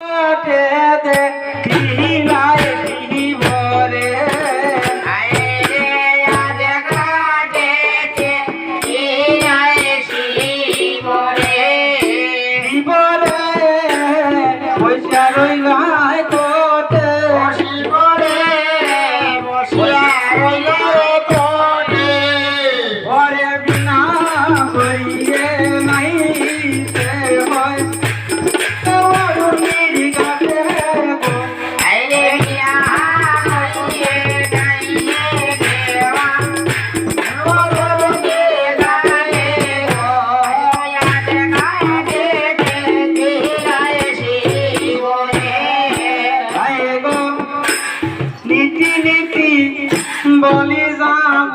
নীতি বলি যাব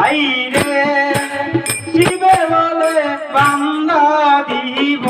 আইরে শিবে বলে বান্দা দিব।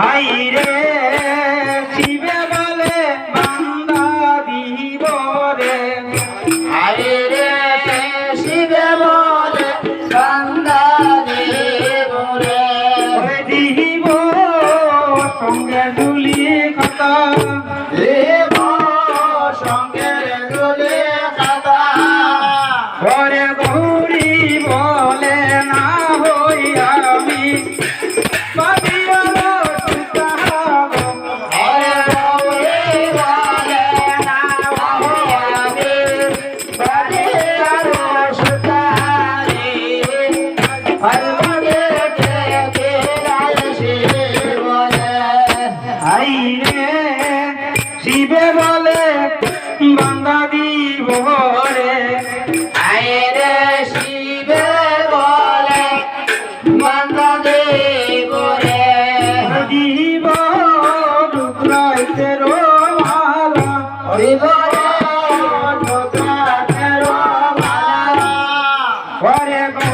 আইরে হাই রে শিবে বলে, বান্দা দিব রে হাই রে শিবে বলে, বান্দা দেব রে দিব টুকরাইতে রো মালা। রে ঠোকা রে মালা। হরে গো